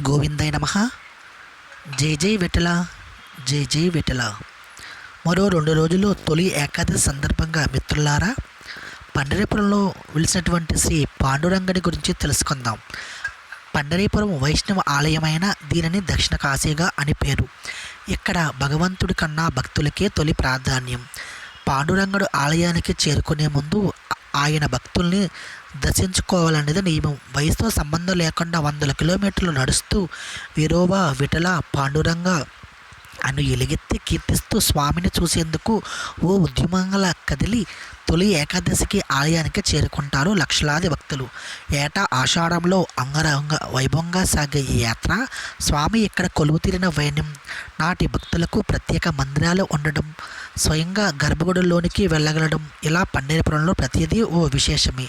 గోవిందయ నమ. జై జై విఠల జై జై విఠల మరో రెండు రోజుల్లో తొలి ఏకాదశి సందర్భంగా మిత్రులారా పండరీపురంలో వెలిసినటువంటి శ్రీ పాండురంగడి గురించి తెలుసుకుందాం. పండరీపురం వైష్ణవ ఆలయమైన దీనిని దక్షిణ కాశీగా అని పేరు. ఇక్కడ భగవంతుడి కన్నా భక్తులకే తొలి ప్రాధాన్యం. పాండురంగడు ఆలయానికి చేరుకునే ముందు ఆయన భక్తుల్ని దర్శించుకోవాలనేది నియమం. వయసుతో సంబంధం లేకుండా వందల కిలోమీటర్లు నడుస్తూ విరోబా విఠల పాండురంగ అను ఎలుగెత్తి కీర్తిస్తూ స్వామిని చూసేందుకు ఓ ఉద్యమంగా కదిలి తొలి ఏకాదశికి ఆలయానికి చేరుకుంటారు లక్షలాది భక్తులు. ఏటా ఆషాఢంలో అంగరంగ వైభవంగా సాగే ఈ యాత్ర స్వామి ఇక్కడ కొలువుతీరిన వైన్యం నాటి భక్తులకు ప్రత్యేక మందిరాలు ఉండడం స్వయంగా గర్భగుడిలోనికి వెళ్ళగలడం ఇలా పండేరపురంలో ప్రతిదీ ఓ విశేషమే.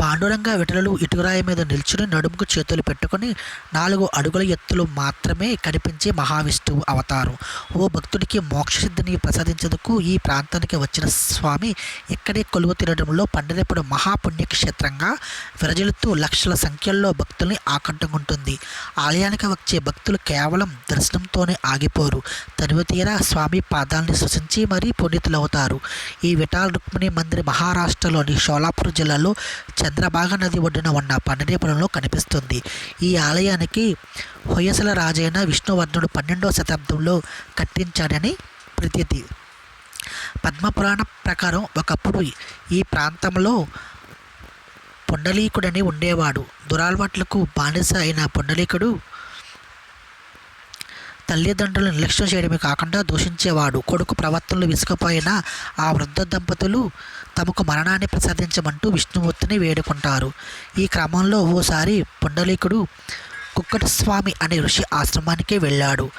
పాండురంగ విటలలు ఇటురాయి మీద నిల్చుని నడుముకు చేతులు పెట్టుకుని నాలుగు అడుగుల ఎత్తులు మాత్రమే కనిపించే మహావిష్ణువు అవతారం. ఓ భక్తుడికి మోక్షసిద్ధిని ప్రసాదించేందుకు ఈ ప్రాంతానికి వచ్చిన స్వామి ఇక్కడే కొలువు తినడంలో పండరేపుడు మహాపుణ్యక్షేత్రంగా విరజలుతూ లక్షల సంఖ్యల్లో భక్తుల్ని ఆకట్టుకుంటుంది. ఆలయానికి వచ్చే భక్తులు కేవలం దర్శనంతోనే ఆగిపోరు. తనివి తీరా స్వామి పాదాలని సృశించి మరీ పునీతులవుతారు. ఈ విఠాల్ రుక్మిణి మందిర్ మహారాష్ట్రలోని షోలాపూర్ జిల్లాలో చంద్రభాగ నది ఒడ్డున ఉన్న పండరీపురంలో కనిపిస్తుంది. ఈ ఆలయానికి హొయసల రాజైన విష్ణువర్ధనుడు పన్నెండవ శతాబ్దంలో కట్టించాడని ప్రతీతి. పద్మపురాణ ప్రకారం ఒకప్పుడు ఈ ప్రాంతంలో పుండలీకుడని ఉండేవాడు. దురాలవాట్లకు బానిస అయిన పుండలీకుడు తల్లిదండ్రులను నిర్లక్ష్యం చేయడమే కాకుండా దూషించేవాడు. కొడుకు ప్రవర్తనలు విసుకపోయిన ఆ వృద్ధ దంపతులు తమకు మరణాన్ని ప్రసాదించమంటూ విష్ణుమూర్తిని వేడుకుంటారు. ఈ క్రమంలో ఓసారి పుండలీకుడు కుక్కటస్వామి అనే ఋషి ఆశ్రమానికి వెళ్ళాడు.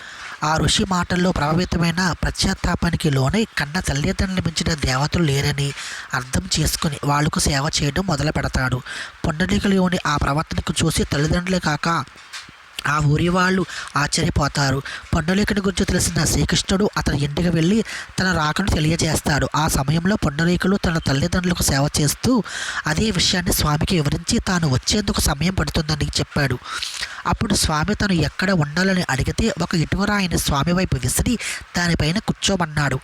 ఆ ఋషి మాటల్లో ప్రభావితమైన పశ్చాత్తాపానికి లోనై కన్న తల్లిదండ్రులు మించిన దేవతలు లేరని అర్థం చేసుకుని వాళ్ళకు సేవ చేయడం మొదలు పెడతాడు పుండలీకులోని ఆ ప్రవర్తనకు చూసి తల్లిదండ్రులే కాక ఆ ఊరి వాళ్ళు ఆశ్చర్యపోతారు. పొండలేకుని గురించి తెలిసిన శ్రీకృష్ణుడు అతని ఇంటికి వెళ్ళి తన రాకను తెలియజేస్తాడు. ఆ సమయంలో పొండలేకులు తన తల్లిదండ్రులకు సేవ చేస్తూ అదే విషయాన్ని స్వామికి వివరించి తాను వచ్చేందుకు సమయం పడుతుందని చెప్పాడు. అప్పుడు స్వామి తను ఎక్కడ ఉండాలని అడిగితే ఒక ఇటువరాయిని స్వామి వైపు విసిరి దానిపైన కూర్చోమన్నాడు.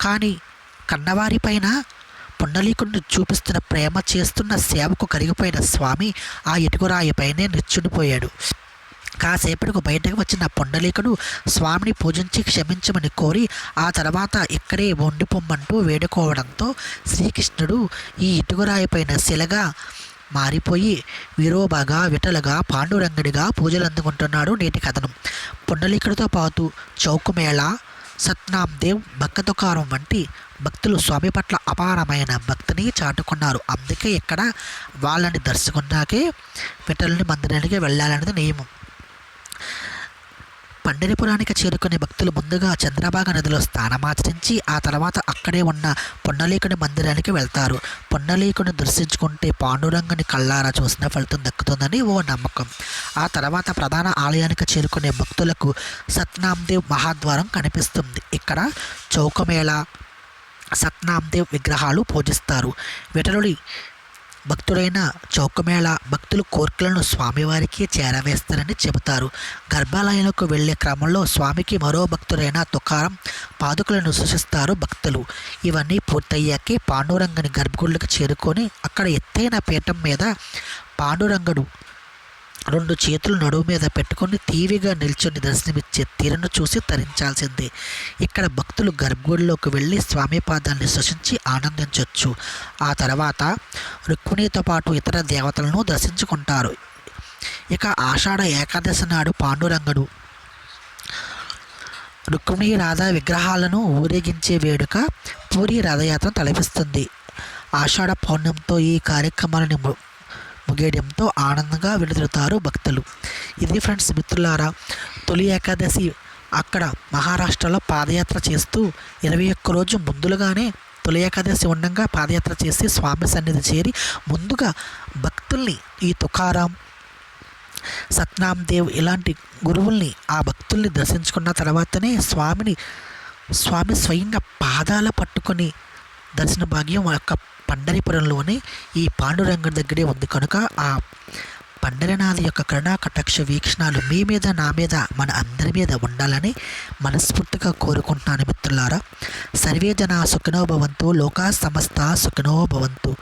కానీ కన్నవారిపైన పుండలీకుడిని చూపిస్తున్న ప్రేమ చేస్తున్న సేవకు కరిగిపోయిన స్వామి ఆ ఇటుకురాయిపైనే నిచ్చుడిపోయాడు. కాసేపటికి బయటకు వచ్చిన పొండలీకుడు స్వామిని పూజించి క్షమించమని కోరి ఆ తర్వాత ఇక్కడే వండిపొమ్మంటూ వేడుకోవడంతో శ్రీకృష్ణుడు ఈ ఇటుగురాయిపైన శిలగా మారిపోయి విరోబగా విటలుగా పాండురంగడిగా పూజలు అందుకుంటున్నాడు నేటి కథనం. పుండలికుడితో పాటు చౌకుమేళ సత్నాందేవ్ దేవ్ వంటి భక్తులు స్వామి పట్ల అపారమైన భక్తిని చాటుకున్నారు. అందుకే ఇక్కడ వాళ్ళని దర్శకున్నాకే విఠలుని మందిరానికి వెళ్ళాలనేది నియమం. పండరిపురానికి చేరుకునే భక్తులు ముందుగా చంద్రభాగ నదిలో స్థానమాచరించి ఆ తర్వాత అక్కడే ఉన్న పొన్నలీకుని మందిరానికి వెళ్తారు. పొన్నలీకుని దర్శించుకుంటే పాండురంగని కళ్ళారా చూసిన ఫలితం దక్కుతుందని ఓ నమ్మకం. ఆ తర్వాత ప్రధాన ఆలయానికి చేరుకునే భక్తులకు సత్నాందేవ్ మహాద్వారం కనిపిస్తుంది. ఇక్కడ చౌకమేళ సత్నాందేవ్ విగ్రహాలు పూజిస్తారు. వెటరుడి భక్తుడైన చౌకమేళ భక్తులు కోర్కెలను స్వామివారికి చేరవేస్తారని చెబుతారు. గర్భాలయంలోకి వెళ్ళే క్రమంలో స్వామికి మరో భక్తుడైన తుకారం పాదుకలను సూచిస్తారు భక్తులు. ఇవన్నీ పూర్తయ్యాకే పాండురంగని గర్భగుడికి చేరుకొని అక్కడ ఎత్తైన పీఠం మీద పాండురంగడు రెండు చేతులు నడువు మీద పెట్టుకొని తీవిగా నిల్చొని దర్శనమిచ్చే తీరును చూసి తరించాల్సిందే. ఇక్కడ భక్తులు గర్భగుడిలోకి వెళ్ళి స్వామి పాదాన్ని సృశించి ఆనందించవచ్చు ఆ తర్వాత రుక్మిణితో పాటు ఇతర దేవతలను దర్శించుకుంటారు. ఇక ఆషాఢ ఏకాదశి నాడు పాండురంగడు రుక్మిణి రాధా విగ్రహాలను ఊరేగించే వేడుక పూరి రథయాత్ర తలపిస్తుంది. ఆషాఢ పౌర్ణంతో ఈ కార్యక్రమాలను ముగియడంతో ఆనందంగా వెళుతుతారు భక్తులు. ఇది ఫ్రెండ్స్ మిత్రులారా తొలి ఏకాదశి అక్కడ మహారాష్ట్రలో పాదయాత్ర చేస్తూ ఇరవై ఒక్క రోజు ముందులుగానే తొలి ఏకాదశి ఉండగా పాదయాత్ర చేసి స్వామి సన్నిధి చేరి ముందుగా భక్తుల్ని ఈ తుకారాం సత్నాం దేవ్ ఇలాంటి గురువుల్ని ఆ భక్తుల్ని దర్శించుకున్న తర్వాతనే స్వామిని స్వామి స్వయంగా పాదాల పట్టుకొని దర్శన భాగ్యం యొక్క పండరిపురంలోని ఈ పాండురంగం దగ్గరే ఉంది. కనుక ఆ పండరనాథ్ యొక్క కరుణా కటాక్ష వీక్షణాలు మీ మీద నా మీద మన అందరి మీద ఉండాలని మనస్ఫూర్తిగా కోరుకుంటున్నాను మిత్రులారా. సర్వే జన సుఖినో భవంతు లోకా సమస్త సుఖినో భవంతు.